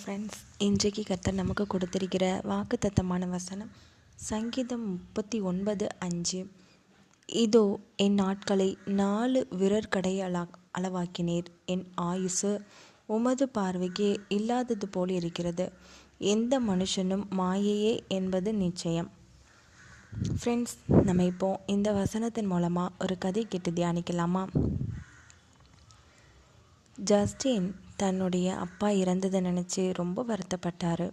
Friends இன்றைக்கு கர்த்தர் நமக்கு கொடுத்திருக்கிற வாக்குத்தத்தமான வசனம் சங்கீதம் முப்பத்தி ஒன்பது அஞ்சு. இதோ என் நாட்களை நாலு விரற்கடை அளா அளவாக்கினீர். என் ஆயுசு உமது பார்வைக்கு இல்லாதது போல் இருக்கிறது. எந்த மனுஷனும் மாயையே என்பது நிச்சயம். ஃப்ரெண்ட்ஸ் நம்ம இப்போ இந்த வசனத்தின் மூலமாக ஒரு கதை கேட்டு தியானிக்கலாமா? ஜஸ்டின் தன்னுடைய அப்பா இறந்ததை நினச்சி ரொம்ப வருத்தப்பட்டார்.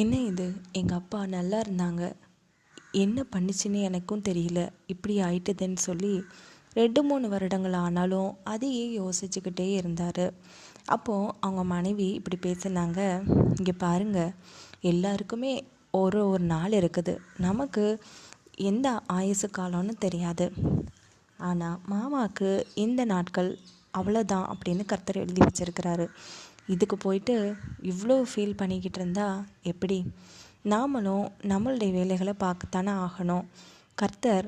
என்ன இது? எங்கள் அப்பா நல்லா இருந்தாங்க. என்ன பண்ணிச்சுன்னு எனக்கும் தெரியல. இப்படி ஆயிட்டுதுன்னு சொல்லி ரெண்டு மூணு வருடங்கள் ஆனாலும் அதையே யோசிச்சுக்கிட்டே இருந்தார். அப்போது அவங்க மனைவி இப்படி பேசினாங்க. இங்கே பாருங்கள் எல்லாருக்குமே ஒரு ஒரு நாள் இருக்குது. நமக்கு எந்த ஆயுசு காலம்னு தெரியாது. ஆனால் மாமாவுக்கு இந்த நாட்கள் அவ்வளோதான் அப்படின்னு கர்த்தர் எழுதி வச்சிருக்கிறாரு. இதுக்கு போயிட்டு இவ்வளோ ஃபீல் பண்ணிக்கிட்டு இருந்தா எப்படி? நாமளும் நம்மளுடைய வேலைகளை பார்க்கத்தானே ஆகணும். கர்த்தர்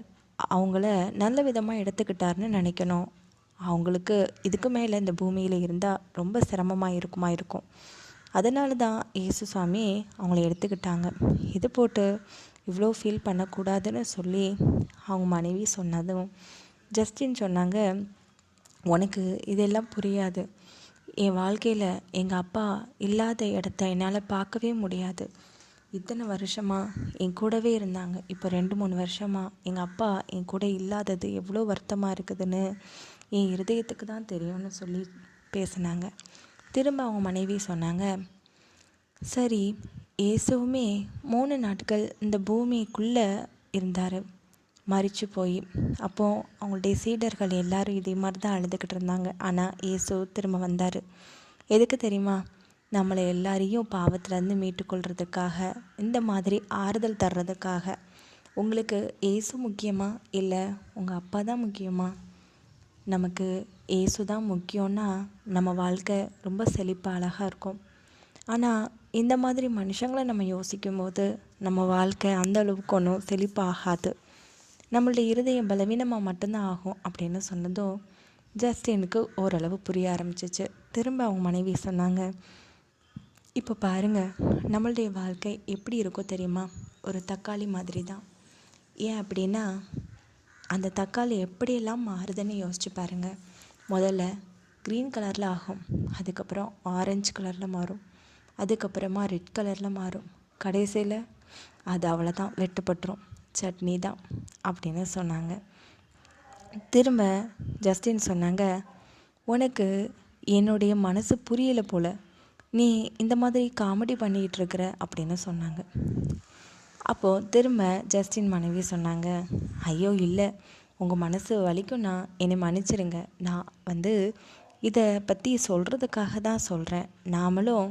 அவங்கள நல்ல விதமாக எடுத்துக்கிட்டாருன்னு நினைக்கணும். அவங்களுக்கு இதுக்கு மேலே இந்த பூமியில் இருந்தால் ரொம்ப சிரமமாக இருக்குமா இருக்கும். அதனால தான் இயேசு சுவாமி அவங்கள எடுத்துக்கிட்டாங்க. இது போட்டு இவ்வளோ ஃபீல் பண்ணக்கூடாதுன்னு சொல்லி அவங்க மனைவி சொன்னதும் ஜஸ்டின் சொன்னாங்க உனக்கு இதெல்லாம் புரியாது. என் வாழ்க்கையில் எங்கள் அப்பா இல்லாத இடத்த என்னால் பார்க்கவே முடியாது. இத்தனை வருஷமாக என் கூடவே இருந்தாங்க. இப்போ ரெண்டு மூணு வருஷமாக எங்கள் அப்பா என் கூட இல்லாதது எவ்வளோ வருத்தமாக இருக்குதுன்னு என் இருதயத்துக்கு தான் தெரியும்னு சொல்லி பேசினாங்க. திரும்ப அவங்க மனைவி சொன்னாங்க சரி இயேசுவுமே மூணு நாட்கள் இந்த பூமிக்குள்ளே இருந்தார். மறித்து போய் அப்போது அவங்களுடைய சீடர்கள் எல்லாரும் இதே மாதிரி தான் அழுதுகிட்டு இருந்தாங்க. ஆனால் இயேசு திரும்ப வந்தார். எதுக்கு தெரியுமா? நம்மளை எல்லாரையும் பாவத்திலேருந்து மீட்டுக்கொள்கிறதுக்காக இந்த மாதிரி ஆறுதல் தர்றதுக்காக. உங்களுக்கு ஏசு முக்கியமா? இல்லை உங்கள் அப்பா தான் முக்கியமா? நமக்கு ஏசு தான் முக்கியம்னா நம்ம வாழ்க்கை ரொம்ப செழிப்பாக அழகாக இருக்கும். ஆனால் இந்த மாதிரி மனுஷங்களை நம்ம யோசிக்கும் போது நம்ம வாழ்க்கை அந்த அளவுக்கு ஒன்றும் செழிப்பாகாது. நம்மளுடைய இருதயம் பலவீனமாக மட்டும்தான் ஆகும் அப்படின்னு சொன்னதும் ஜஸ்ட் எனக்கு ஓரளவு புரிய ஆரம்பிச்சிச்சு. திரும்ப அவங்க மனைவி சொன்னாங்க இப்போ பாருங்கள் நம்மளுடைய வாழ்க்கை எப்படி இருக்கோ தெரியுமா? ஒரு தக்காளி மாதிரி தான் ஏன் அப்படின்னா அந்த தக்காளி எப்படியெல்லாம் மாறுதுன்னு யோசிச்சு பாருங்கள் முதல்ல க்ரீன் கலரில் ஆகும் அதுக்கப்புறம் ஆரஞ்சு கலரில் மாறும் அதுக்கப்புறமா ரெட் கலரில் மாறும். கடைசியில் அது அவ்வளோதான் வெட்டுப்பட்டுரும். சட்னி தான் அப்படின்னு சொன்னாங்க. திரும்ப ஜஸ்டின் சொன்னாங்க உனக்கு என்னுடைய மனசு புரியலை போல். நீ இந்த மாதிரி காமெடி பண்ணிக்கிட்டு இருக்கிற அப்படின்னு சொன்னாங்க. அப்போது திரும்ப ஜஸ்டின் மனைவி சொன்னாங்க ஐயோ இல்லை. உங்கள் மனசு வலிக்கும்னா என்னை மன்னிச்சிருங்க. நான் வந்து இதை பற்றி சொல்கிறதுக்காக தான் சொல்கிறேன் நாமளும்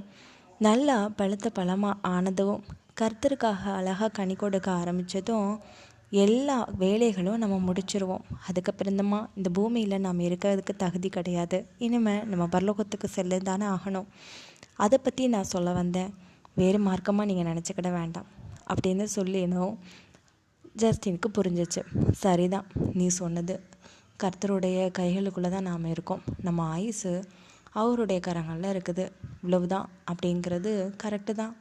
நல்லா பழுத்த பழமாக ஆனதும் கர்த்தருக்காக அழகாக கனி கொடுக்க ஆரம்பித்ததும் எல்லா வேலைகளும் நம்ம முடிச்சிருவோம். அதுக்கப்புறந்தமா இந்த பூமியில் நாம் இருக்கிறதுக்கு தகுதி கிடையாது. இனிமேல் நம்ம பரலோகத்துக்கு செல்ல தானே ஆகணும். அதை பற்றி நான் சொல்ல வந்தேன். வேறு மார்க்கமாக நீங்கள் நினச்சிக்கிட வேண்டாம். அப்படின்னு சொல்லினோம். ஜஸ்டினுக்கு புரிஞ்சிச்சு. சரிதான் நீ சொன்னது. கர்த்தருடைய கைகளுக்குள்ளே தான் நாம் இருக்கோம். நம்ம ஆயுசு அவருடைய கரங்களில் இருக்குது. இவ்வளவுதான் அப்படிங்கிறது கரெக்டு தான்.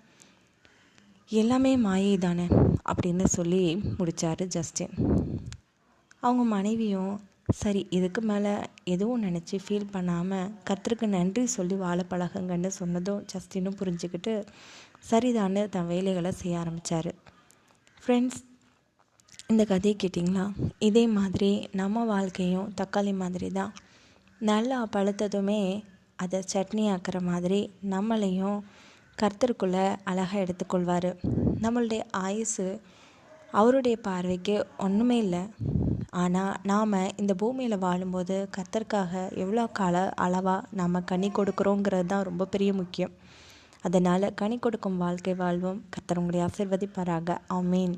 எல்லாமே மாயை தானே அப்படின்னு சொல்லி முடித்தார் ஜஸ்டின். அவங்க மனைவியும் சரி இதுக்கு மேலே எதுவும் நினச்சி ஃபீல் பண்ணாமல் கர்த்தருக்கு நன்றி சொல்லி வாழ பழகுங்கன்னு சொன்னதும் ஜஸ்டினும் புரிஞ்சுக்கிட்டு சரிதான்னு தன் வேலைகளை செய்ய ஆரம்பித்தார் ஃப்ரெண்ட்ஸ் இந்த கதையை கேட்டிங்களா? இதே மாதிரி நம்ம வாழ்க்கையும் தக்காளி மாதிரி தான். நல்லா பழுத்ததுமே அதை சட்னி ஆக்கிற மாதிரி நம்மளையும் கர்த்தருக்குள்ளே அழகாக எடுத்துக்கொள்வார். நம்மளுடைய ஆயுசு அவருடைய பார்வைக்கு ஒன்றுமே இல்லை. ஆனால் நாம் இந்த பூமியில் வாழும்போது கர்த்தருக்காக எவ்வளோ கால அளவாக நாம் கனி கொடுக்குறோங்கிறது தான் ரொம்ப பெரிய முக்கியம். அதனால் கனி கொடுக்கும் வாழ்க்கை வாழ்வோம். கர்த்தர் உங்களை ஆசிர்வதிப்பாராக. ஆமீன்.